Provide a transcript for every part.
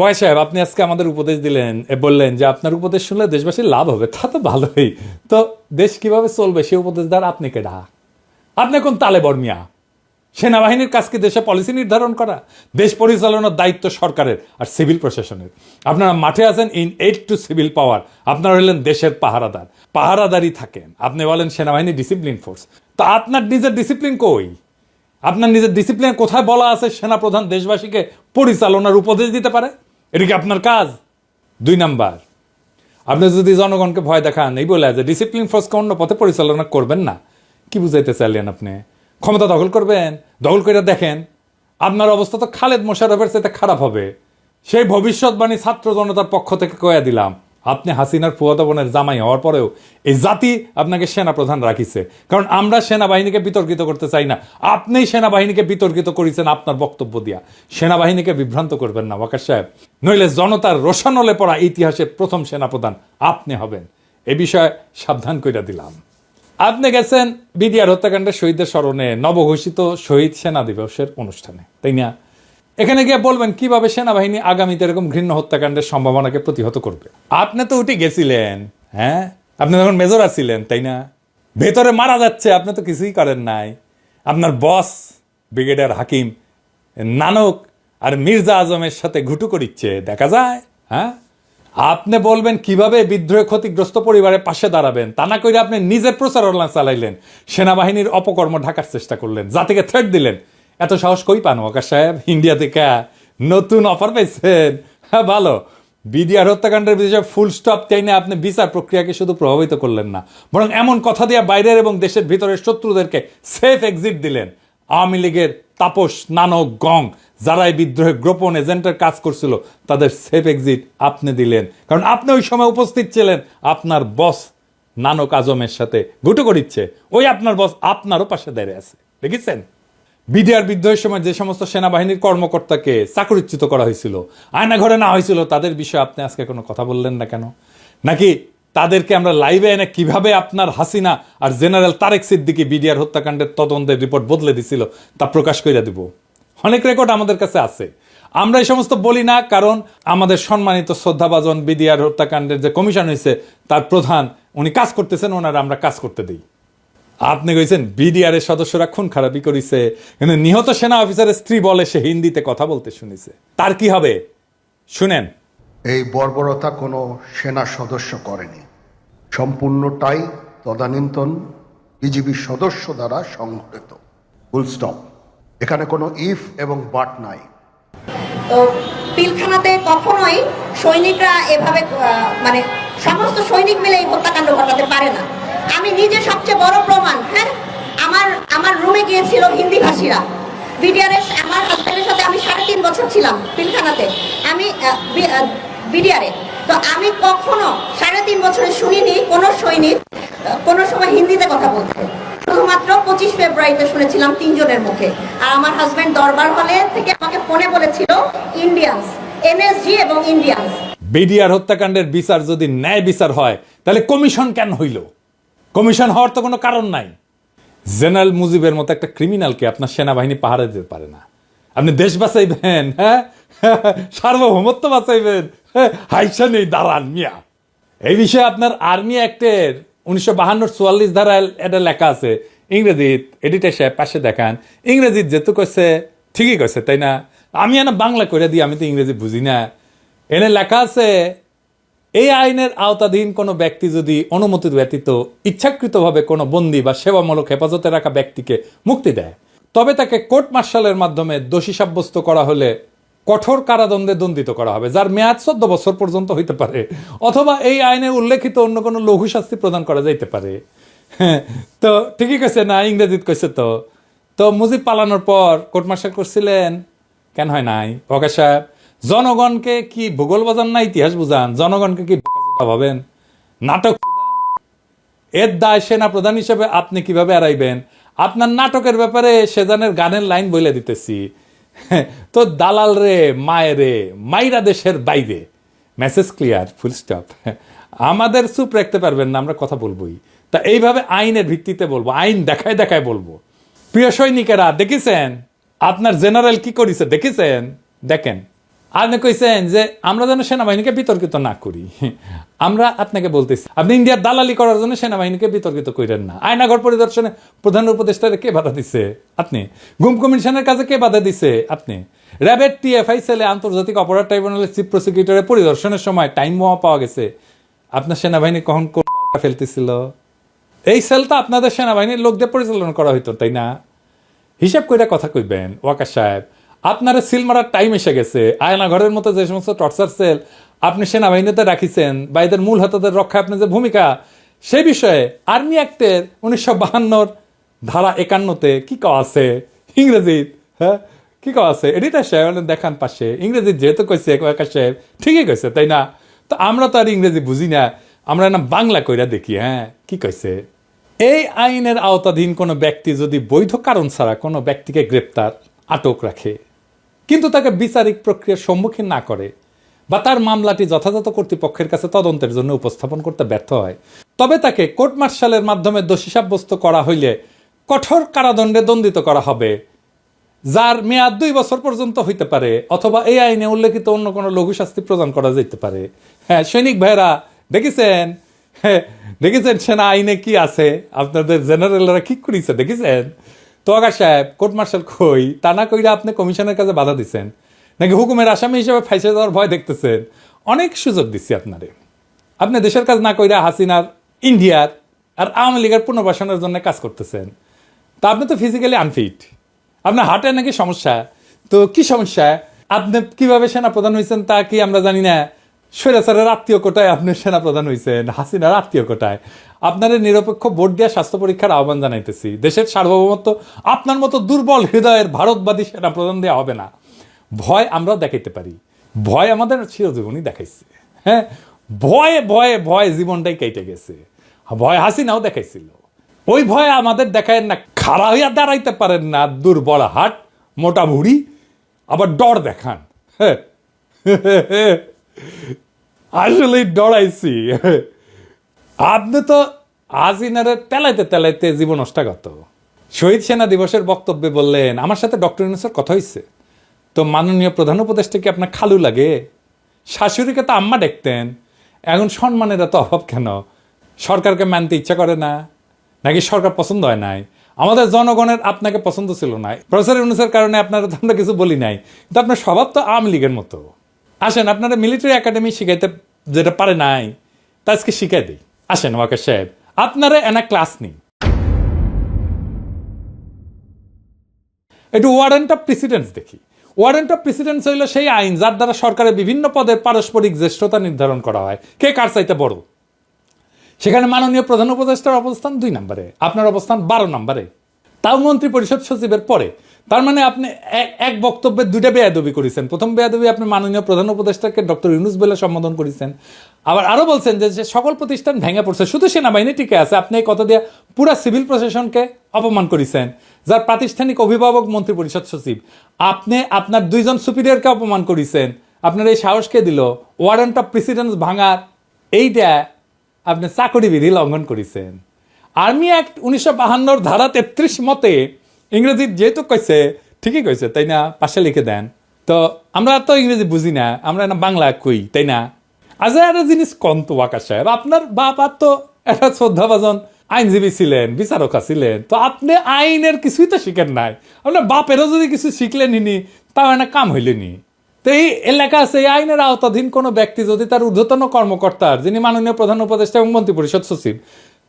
Y সাহেব, আপনি আজকে আমাদের উপদেশ দিলেন বললেন যে আপনার উপদেশ শুনলে দেশবাসীর লাভ হবে। তা তো ভালোই। তো দেশ কীভাবে চলবে, সে উপদেশ দ্বারা আপনি কেডা আপনি কোন তালে বর্মিয়া সেনাবাহিনীর কাজ কি দেশে পলিসি নির্ধারণ করা? দেশ পরিচালনার দায়িত্ব সরকারের আর সিভিল প্রশাসনের। আপনারা মাঠে আছেন in aid to civil power আপনারা হলেন দেশের পাহারাদার। পাহারাদারই থাকেন। আপনি বলেন সেনাবাহিনী ডিসিপ্লিন ফোর্স তো আপনার নিজের ডিসিপ্লিন কই? আপনার নিজের ডিসিপ্লিন কোথায় বলা আছে সেনাপ্রধান দেশবাসীকে পরিচালনার উপদেশ দিতে পারে? এটা কি আপনার কাজ? দুই নাম্বার। আপনি যদি জনগণকে ভয় দেখান, এই বলে যে ডিসিপ্লিন ফোর্সকে অন্য পথে পরিচালনা করবেন না। কি বুঝাইতে চাইলেন আপনি? ক্ষমতা দখল করবেন, দখল করে দেখেন। আপনার অবস্থা তো খালেদ মোশারফের সাথে খারাপ হবে। সেই ভবিষ্যৎবাণী ছাত্র জনতার পক্ষ থেকে কয়া দিলাম। আপনি হাসিনার ফুয়াদবনের জামাই হওয়ার পরেও এই জাতি আপনাকে সেনাপ্রধান রাখিছে। কারণ আমরা সেনাবাহিনীকে বিতর্কিত করতে চাই না। আপনি সেনাবাহিনীকে বিতর্কিত করেছেন আপনার বক্তব্য দিয়া। সেনাবাহিনীকে বিভ্রান্ত করবেন না, ওয়াকার সাহেব। নইলে জনতার রোশানলে পড়া ইতিহাসের প্রথম সেনাপ্রধান আপনি হবেন। এ বিষয়ে সাবধান কইরা দিলাম। আপনি গেছেন বিডিআর হত্যাকাণ্ডের শহীদদের স্মরণে নবঘোষিত শহীদ সেনা দিবসের অনুষ্ঠানে। তাই না? এখানে গিয়ে বলবেন, কীভাবে সেনাবাহিনী আগামীতে এরকম ঘৃণ্য হত্যাকাণ্ডের সম্ভাবনাকে প্রতিহত করবে? আপনি তো উঠে গেছিলেন হ্যাঁ? আপনি তখন মেজর আছিলেন, তাই না? ভেতরে মারা যাচ্ছে, আপনি তো কিছুই করেন নাই। আপনার বস, ব্রিগেডিয়ার হাকিম, নানক আর মির্জা আজমের সাথে ঘুটু করিচ্ছে, দেখা যায় হ্যাঁ? আপনি বলবেন, কীভাবে বিদ্রোহে ক্ষতিগ্রস্ত পরিবারের পাশে দাঁড়াবেন? তা না করে আপনি নিজের প্রচারণা চালাইলেন, সেনাবাহিনীর অপকর্ম ঢাকার চেষ্টা করলেন, জাতিকে থ্রেট দিলেন। এত সাহস কই পান ওয়াকার সাহেব? ইন্ডিয়া থেকে নতুন অফার পাইছেন। হ্যাঁ ভালো। বিডিআর হত্যাকাণ্ডের বিষয়ে ফুল স্টপ চাইনে আপনি বিচার প্রক্রিয়াকে শুধু প্রভাবিত করলেন না, বরং এমন কথা দিয়ে বাইরের এবং দেশের ভিতরের শত্রুদেরকে সেফ এক্সিট দিলেন। আওয়ামী লীগের তাপস নানক গং যারা এই বিদ্রোহে গোপন এজেন্টের কাজ করছিল, তাদের সেফ এক্সিট আপনি দিলেন। কারণ আপনি ওই সময় উপস্থিত ছিলেন, আপনার বস নানক আজমের সাথে গুটো করিচ্ছে। ওই আপনার বস আপনারও পাশে দাঁড়িয়ে আছে। দেখেছেন? বিডিআর বিদ্রোহের সময় যে সমস্ত সেনাবাহিনীর কর্মকর্তাকে চাকরিচ্যুত করা হয়েছিল আয়না ঘরে না হয়েছিল, তাদের বিষয়ে আপনি আজকে কোনো কথা বললেন না কেন? নাকি তাদেরকে আমরা লাইভে এনে কীভাবে আপনার হাসিনা আর জেনারেল তারেক সিদ্দিকি বিডিআর হত্যাকাণ্ডের তদন্তের রিপোর্ট বদলে দিছিল তা প্রকাশ করে দিব। অনেক রেকর্ড আমাদের কাছে আছে। আমরা এই সমস্ত বলি না, কারণ আমাদের সম্মানিত শ্রদ্ধাভাজন বিডিআর হত্যাকাণ্ডের যে কমিশন হয়েছে তার প্রধান, উনি কাজ করতেছেন, ওনারা আমরা কাজ করতে দিই। আপনি কইছেন বিডিআর এর সদস্যরা খুন খারাপি করেছে। কিন্তু নিহত সেনা অফিসারের স্ত্রী বলে সে হিন্দিতে কথা বলতে শুনেছে। তার কি হবে? শুনেন। এই বর্বরতা কোনো সেনা সদস্য করেনি। সম্পূর্ণটাই তদানীন্তন বিজিবির সদস্য দ্বারা সংঘটিত। Full stop. এখানে কোনো ইফ এবং বাট নাই। তো পিলখানাতে কখনোই সৈনিকরা এভাবে মানে সমস্ত সৈনিক মিলে এই হত্যাকাণ্ড ঘটাতে পারে না। আমি নিজে সবচেয়ে বড় প্রমাণ হ্যাঁ? আমার আমার রুমে গিয়েছিল হিন্দি ভাষীরা বিডিআরের আমার হাজব্যান্ডের সাথে আমি সাড়ে তিন বছর ছিলাম পিলখানাতে। আমি বিডিআরে তো আমি কখনো সাড়ে তিন বছরে শুনিনি, কোনো সৈনিক কোনো সময় হিন্দিতে কথা বলতে। শুধুমাত্র পঁচিশ ফেব্রুয়ারিতে শুনেছিলাম তিনজনের মুখে। আর আমার হাজব্যান্ড দরবার হলে থেকে আমাকে ফোনে বলেছিল, ইন্ডিয়ান্স, এনএসজি এবং ইন্ডিয়ান্স। বিডিআর হত্যাকাণ্ডের বিচার যদি ন্যায় বিচার হয়, তাহলে কমিশন কেন হইল? কমিশন হওয়ার তো কোনো কারণ নাই। জেনারেল মুজিবের মতো একটা ক্রিমিনালকে আপনার সেনাবাহিনী পাহারা দিতে পারে না। আপনি দেশ বাঁচাইবেন হ্যাঁ? সার্বভৌমত্ব বাঁচাইবেন হ্যাঁ, হাইসা নেই দাঁড়ান মিয়া। এই বিষয়ে আপনার আর্মি অ্যাক্টের উনিশশো বাহান্ন চুয়াল্লিশ ধারায় এটা লেখা আছে। ইংরেজিত এডিটার সাহেব পাশে দেখান। ইংরেজিত যেহেতু কইছে ঠিকই কইছে তাই না? আমি এনে বাংলা করে দিই আমি তো ইংরেজি বুঝি না। এনে লেখা আছে এই আইনের আওতাধীন কোনো ব্যক্তি যদি অনুমতির ব্যতীত ইচ্ছাকৃতভাবে কোনো বন্দী বা সেবামূলক হেফাজতে রাখা ব্যক্তিকে মুক্তি দেয় তবে তাকে কোর্ট মার্শালের মাধ্যমে দোষী সাব্যস্ত করা হলে কঠোর কারাদণ্ডে দণ্ডিত করা হবে যার মেয়াদ চোদ্দ বছর পর্যন্ত হইতে পারে। অথবা এই আইনে উল্লেখিত অন্য কোনো লঘু শাস্তি প্রদান করা যাইতে পারে। হ্যাঁ, তো ঠিকই কইছে না ইংরেজিত কইছে তো। তো মুজিব পালানোর পর কোর্ট মার্শাল করছিলেন কেন হয় নাই? ওকে সাহেব জনগণকে কি ভূগোল বাজান না ইতিহাস বুঝান? জনগণকে কি ভাবেন? নাটক এর দায় সেনা প্রধান হিসেবে আপনি কীভাবে এড়াইবেন? আপনার নাটকের ব্যাপারে সেজানের গানের লাইন বলে দিতেছি। তো দালাল রে মায়ের রে, মাইরা দেশের বাইরে। Message clear, full stop. আমাদের চুপ রাখতে পারবেন না, আমরা কথা বলবোই। তা এইভাবে আইনের ভিত্তিতে বলব, আইন দেখায় দেখায় বলব। প্রিয় সৈনিকেরা, দেখেছেন? আপনার জেনারেল কি করেছে, দেখেছেন? দেখেন। আপনি কইছেন যে আমরা যেন সেনাবাহিনীকে বিতর্কিত না করি। আমরা আপনাকে বলতেছি, আপনি ইন্ডিয়ার দালালি করার জন্য সেনাবাহিনীকে বিতর্কিত করেন না। আয়নাঘর পরিদর্শনে প্রধান উপদেষ্টারে কে বাধা দিছে? আপনি। গুম কমিশনের কাছে কে বাধা দিছে? আপনি। র্যাবের টিএফআই সেলে আন্তর্জাতিক অপরাধ ট্রাইব্যুনালের চিফ প্রসিকিউটরের পরিদর্শনের সময় টাইম বোমা পাওয়া গেছে। আপনার সেনাবাহিনী কখন ফেলতেছিল? এই সেলটা আপনাদের সেনাবাহিনীর লোকদের পরিচালনা করা হইতো, তাই না? হিসাব কইরা কথা কইবেন ওয়াকা সাহেব। আপনার সিল মারার টাইম এসে গেছে। আয়না ঘরের মতো যে সমস্ত টর্চার সেল আপনি সেনাবাহিনীতে রাখিছেন, বা এদের মূল হাতাদের রক্ষায় আপনার যে ভূমিকা সেই বিষয়ে আর্মি অ্যাক্টের উনিশশো বাহান্নর ধারা একান্নতে কি কওয়া আছে? ইংরেজি হ্যাঁ? কি কওয়া আছে? এডিটার সাহেব দেখান পাশে। ইংরেজি যেহেতু কইছে ওয়াকার সাহেব ঠিকই কইছে, তাই না? তো আমরা তো আর ইংরেজি বুঝি না, আমরা না বাংলা কইরা দেখি হ্যাঁ? কি কইছে? এই আইনের আওতাধীন কোনো ব্যক্তি যদি বৈধ কারণ ছাড়া কোনো ব্যক্তিকে গ্রেপ্তার, আটক রাখে। কিন্তু তাকে বিচারিক প্রক্রিয়ার সম্মুখীন না করে বা তার মামলাটি যথাযথ কর্তৃপক্ষের কাছে তদন্তের জন্য উপস্থাপন করতে ব্যর্থ হয়। তবে তাকে কোর্ট মার্শালের মাধ্যমে দোষী সাব্যস্ত করা হইলে কঠোর কারাদণ্ডে দণ্ডিত করা হবে, যার মেয়াদ দুই বছর পর্যন্ত হইতে পারে, অথবা এই আইনে উল্লেখিত অন্য কোনো লঘু শাস্তি প্রদান করা যেতে পারে। হ্যাঁ সৈনিক ভাইরা দেখেছেন? হ্যাঁ দেখেছেন সেনা আইনে কি আছে? আপনাদের জেনারেলরা কি করেছে, দেখেছেন? তো সাহেব কোর্ট মার্শাল কই? তা না কইরা আপনি কমিশনের কাছে বাধা দিচ্ছেন নাকি হুকুমের আসামি হিসেবে ফাইসে যাওয়ার ভয় দেখতেছেন? অনেক সুযোগ দিচ্ছি আপনারে। আপনি দেশের কাজ না কইরা হাসিনার, ইন্ডিয়ার আর আওয়ামী লীগের পুনর্বাসনের জন্য কাজ করতেছেন। তা আপনি তো ফিজিক্যালি আনফিট আপনার হার্টের নাকি সমস্যা? তো কি সমস্যা? আপনি কীভাবে সেনা প্রধান হয়েছেন তা কি আমরা জানি না। স্বৈরাচারের আত্মীয় কোটায় আপনি সেনা প্রধান হয়েছেন হাসিনার আত্মীয় কোটায়। আপনাদের নিরপেক্ষ ভোট দেওয়া স্বাস্থ্য পরীক্ষার আহ্বান জানাইতেছি। দেশের সার্বভৌমত্ব আপনার মতো দুর্বল হৃদয়ের ভারতবাদী সেনা প্রধান দেওয়া হবে না। ভয় আমরাও দেখাইতে পারি। ভয় আমাদের চিরজীবনই দেখাইছে। হ্যাঁ? ভয়ে ভয়ে, ভয় জীবনটাই কেটে গেছে। ভয় হাসিনাও দেখাইছিল। ওই ভয় আমাদের দেখায় না, খাড়া হইয়া দাঁড়াইতে পারেন না, দুর্বল হাট, মোটা ভুড়ি, আবার ডর দেখান। হ্যাঁ। আসলেই ডরাইছি। আপনি তো আজিনারে তেলাইতে তেলাইতে জীবন অষ্টাগত। শহীদ সেনা দিবসের বক্তব্যে বললেন, আমার সাথে ডক্টর ইউনুসের কথা হয়েছে তো মাননীয় প্রধান উপদেষ্টা কি আপনার খালু লাগে? শাশুড়িকে তো আম্মা দেখতেন। এখন সম্মানের এত অভাব কেন? সরকারকে মানতে ইচ্ছা করে না। নাকি সরকার পছন্দ হয় নাই? আমাদের জনগণের আপনাকে পছন্দ ছিল না। প্রফেসর ইউনুসের কারণে আপনারা তো আমরা কিছু বলি নাই। কিন্তু আপনার স্বভাব তো আওয়ামী লীগের মতো। আসেন, আপনারা মিলিটারি একাডেমি শিখাইতে যেটা পারে নাই, তা আজকে শিখাই দিই। আসেন ওয়াকে সাহেব, আপনারা এনা ক্লাস নিন। একটু ওয়ারেন্ট অফ প্রেসিডেন্স দেখি। ওয়ারেন্ট অফ প্রেসিডেন্স হইল সেই আইন যার দ্বারা সরকারের বিভিন্ন পদের পারস্পরিক জ্যেষ্ঠতা নির্ধারণ করা হয়। কে কার চাইতে বড়? সেখানে মাননীয় প্রধান উপদেষ্টার অবস্থান দুই নম্বরে, আপনার অবস্থান বারো নম্বরে। তাও মন্ত্রী পরিষদ সচিবের পরে। তার মানে আপনি এক- বক্তব্যে দুইটা বেয়াদবি করেছেন। প্রথম বেয়াদবি আপনি মাননীয় প্রধান উপদেষ্টাকে ডক্টর ইউনুস বলে সম্বোধন করেছেন। আবার আরও বলছেন যে সকল প্রতিষ্ঠান ভেঙে পড়ছে। শুধু সেনাবাহিনী টিকে আছে, আপনি এই কথা দিয়ে পুরা সিভিল প্রশাসনকে অপমান করেছেন, যার প্রাতিষ্ঠানিক অভিভাবক মন্ত্রী পরিষদ সচিব। আপনি আপনার দুইজন সুপিরিয়রকে অপমান করেছেন। আপনার এই সাহসকে দিল? ওয়ারেন্ট অফ প্রেসিডেন্স ভাঙার এইটা আপনি চাকরি বিধি লঙ্ঘন করেছেন। আর্মি অ্যাক্ট উনিশশো বাহান্নর ধারা তেত্রিশ মতে ইংরেজি যেহেতু কইছে ঠিকই কইছে তাই না? পাশে লিখে দেন। তো আমরা তো ইংরেজি বুঝি না, আমরা না বাংলা কই, তাই না? আজ একটা জিনিস কম তো ওয়াকার সাহেব আপনার বাপ তো একটা শ্রদ্ধাভাজন আইনজীবী ছিলেন, বিচারকা ছিলেন তো আপনি আইনের কিছুই তো শিখেন নাই। আপনার বাপেরও যদি কিছু শিখলেন নি তাও একটা কাম হইলেনি তো এই এলাকা আছে, এই আইনের আওতাধীন কোনো ব্যক্তি যদি তার ঊর্ধ্বতন কর্মকর্তার, যিনি মাননীয় প্রধান উপদেষ্টা এবং মন্ত্রী পরিষদ সচিব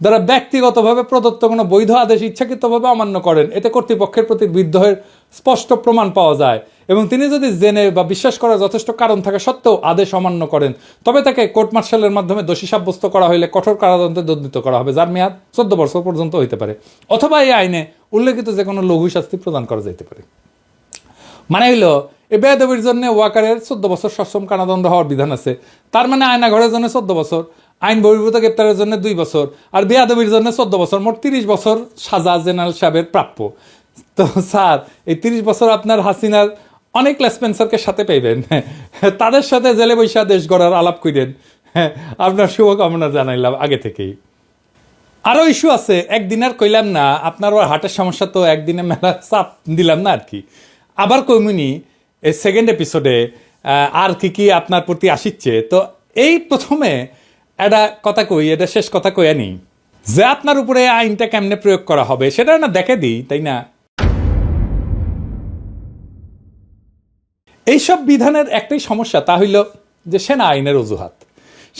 যারা ব্যক্তিগতভাবে প্রদত্ত কোনো বৈধ আদেশ ইচ্ছাকৃতভাবে অমান্য করেন, এতে কর্তৃপক্ষের প্রতি বিদ্রোহের স্পষ্ট প্রমাণ পাওয়া যায়। এবং তিনি যদি জেনে বা বিশ্বাস করার যথেষ্ট কারণ থাকা সত্ত্বেও আদেশ অমান্য করেন, তবে তাকে কোর্ট মার্শালের মাধ্যমে দোষী সাব্যস্ত করা হলে কঠোর কারাদণ্ডে দণ্ডিত করা হবে। যার মেয়াদ চোদ্দ বছর পর্যন্ত হইতে পারে। অথবা এই আইনে উল্লেখিত যে কোনো লঘু শাস্তি প্রদান করা যেতে পারে। মানে হইল এই বেয়াদবির জন্য ওয়াকারের চোদ্দ বছর সশ্রম কারাদণ্ড হওয়ার বিধান আছে। তার মানে আয়না ঘরের জন্য চোদ্দ বছর আইন বহির্ভূত গ্রেপ্তারের জন্য দুই বছর আর বেয়াদবির জন্য চোদ্দ বছর, মোট তিরিশ বছর সাজা জেনারেল সাহেবের প্রাপ্য। তো স্যার, এই তিরিশ বছর আপনার হাসিনার অনেক লেসপেন্সারকে সাথে পাইবেন। তাদের সাথে জেলে বৈশা দেশ গড়ার আলাপ করেন আপনার শুভকামনা জানাইলাম আগে থেকেই। আরও ইস্যু আছে, একদিন আর কইলাম না, আপনার ওর হার্টের সমস্যা তো একদিনে মেলা চাপ দিলাম না আর কি। আবার কইমুনি এই সেকেন্ড এপিসোডে আর কি কি আপনার প্রতি আসিচ্ছে। তো এই প্রথমে একটা কথা কই এটা শেষ কথা কই আনি। যে আপনার উপরে আইনটা কেমনে প্রয়োগ করা হবে, সেটা না দেখে দিই, তাই না? এইসব বিধানের একটাই সমস্যা, তা হইল যে সেনা আইনের অজুহাত।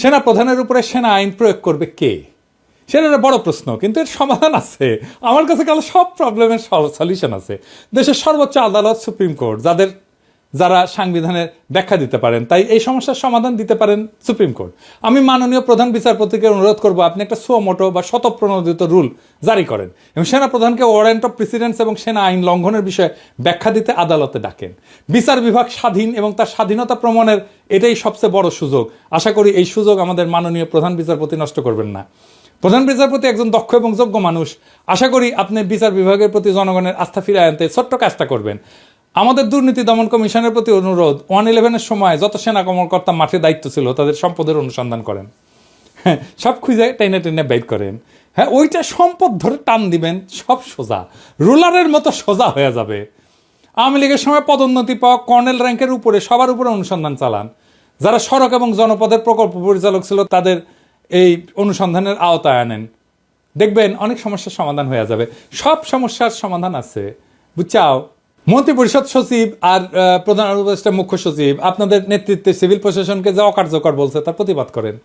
সেনা প্রধানের উপরে সেনা আইন প্রয়োগ করবে কে? সেটা একটা বড় প্রশ্ন, কিন্তু এর সমাধান আছে। আমার কাছে কাল সব প্রবলেমের সলিউশন আছে। দেশের সর্বোচ্চ আদালত সুপ্রিম কোর্ট যাদের যারা সাংবিধানের ব্যাখ্যা দিতে পারেন, তাই এই সমস্যার সমাধান দিতে পারেন সুপ্রিম কোর্ট। আমি মাননীয় প্রধান বিচারপতিকে অনুরোধ করব, আপনি একটা সুমোটো বা শতপ্রণোদিত রুল জারি করেন এবং সেনা প্রধানকে ওয়ারেন্ট অফ প্রেসিডেন্স এবং সেনা আইন লঙ্ঘনের বিষয়ে ব্যাখ্যা দিতে আদালতে ডাকেন। বিচার বিভাগ স্বাধীন এবং তার স্বাধীনতা প্রমাণের এটাই সবচেয়ে বড় সুযোগ। আশা করি এই সুযোগ আমাদের মাননীয় প্রধান বিচারপতি নষ্ট করবেন না। প্রধান বিচারপতি একজন দক্ষ এবং যোগ্য মানুষ। আশা করি আপনি বিচার বিভাগের প্রতি জনগণের আস্থা ফিরিয়ে আনতে ছোট্ট কাজটা করবেন। আমাদের দুর্নীতি দমন কমিশনের প্রতি অনুরোধ। ওয়ান ইলেভেনের সময় যত সেনা কর্মকর্তা মাঠে দায়িত্ব ছিল, তাদের সম্পদের অনুসন্ধান করেন। হ্যাঁ সব খুঁজে টেনে টেনে বের করেন। হ্যাঁ ওইটা সম্পদ ধরে টান দিবেন, সব সোজা। রুলারের মতো সোজা হয়ে যাবে। আওয়ামী লীগের সময় পদোন্নতি পাওয়া কর্নেল র্যাঙ্কের উপরে, সবার উপরে অনুসন্ধান চালান। যারা সড়ক এবং জনপদের প্রকল্প পরিচালক ছিল, তাদের এই অনুসন্ধানের আওতায় আনেন। দেখবেন অনেক সমস্যার সমাধান হয়ে যাবে। সব সমস্যার সমাধান আছে। বুঝছাও? মন্ত্রী পরিষদ সচিব আর প্রধান উপদেষ্টা মুখ্য সচিব, আপনাদের নেতৃত্বে সিভিল প্রশাসনকে যে অকার্যকর বলছে তার প্রতিবাদ করেন।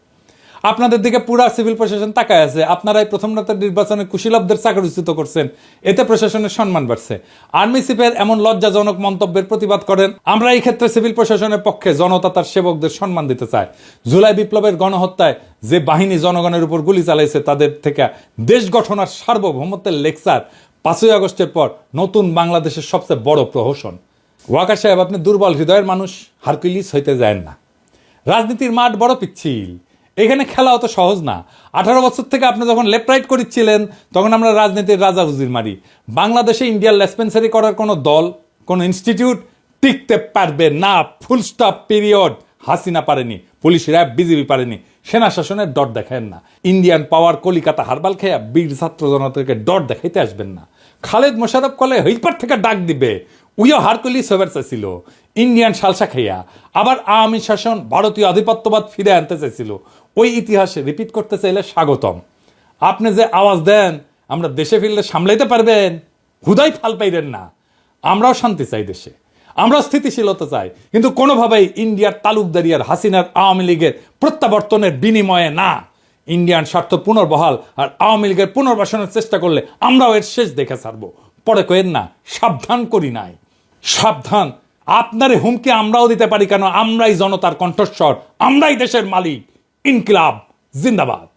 আপনাদের দিকে পুরা সিভিল প্রশাসন তাকায় আছে, আপনারাই প্রথম রাতের নির্বাচনে কুশীলবদের চাকরিচ্যুত করছেন, এতে প্রশাসনের সম্মান বাড়ছে। আর্মি চিফের এমন লজ্জাজনক মন্তব্যের প্রতিবাদ করেন, আমরা এই ক্ষেত্রে সিভিল প্রশাসনের পক্ষে জনতা তার সেবকদের সম্মান দিতে চায়। জুলাই বিপ্লবের গণহত্যায় যে বাহিনী জনগণের উপর গুলি চালাইছে, তাদের থেকে দেশ গঠন আর সার্বভৌমত্বের লেকচার পাঁচই আগস্টের পর নতুন বাংলাদেশের সবচেয়ে বড় প্রহসন। ওয়াকার সাহেব, আপনি দুর্বল, হৃদয়ের মানুষ, হারকুলিস হইতে যায় না। রাজনীতির মাঠ বড় পিচ্ছিল। এখানে খেলা অত সহজ না। আঠারো বছর থেকে আপনি যখন লেফট রাইট করেছিলেন তখন আমরা রাজনীতির রাজা উজির মারি। বাংলাদেশে ইন্ডিয়ার লেসপেন্সারি করার কোনো দল, কোনো ইনস্টিটিউট টিকতে পারবে না। ফুল স্টপ পিরিয়ড হাসিনা পারেনি, পুলিশ র্যাব বিজেপি পারেনি, সেনা শাসনের ডট দেখেন না। ইন্ডিয়ান পাওয়ার কলিকাতা হারবাল খেয়া বীর ছাত্র জনতাকে ডট দেখাইতে আসবেন না। খালেদ মোশারফ কলে হইপার থেকে ডাক দিবে, উইও হারকুলিস হবার চাইছিল ইন্ডিয়ান সালসা খাইয়া আবার আওয়ামী শাসন, ভারতীয় আধিপত্যবাদ ফিরে আনতে চাইছিল। ওই ইতিহাস রিপিট করতে চাইলে স্বাগতম। আপনি যে আওয়াজ দেন, আমরা দেশে ফিরলে সামলাইতে পারবেন। হুদাই ফাল পাইবেন না। আমরাও শান্তি চাই দেশে। আমরা স্থিতিশীলতা চাই। কিন্তু কোনোভাবেই ইন্ডিয়ার তালুকদারি আর হাসিনার আওয়ামী লীগের প্রত্যাবর্তনের বিনিময়ে না। ইন্ডিয়ান স্বার্থ পুনর্বহাল আর আওয়ামী লীগের পুনর্বাসনের চেষ্টা করলে আমরাও এর শেষ দেখে ছাড়বো। পরে কয়েন না, সাবধান করি নাই। সাবধান। আপনার হুমকি আমরাও দিতে পারি কেন? আমরাই জনতার কণ্ঠস্বর, আমরাই দেশের মালিক। ইনকিলাব, জিন্দাবাদ।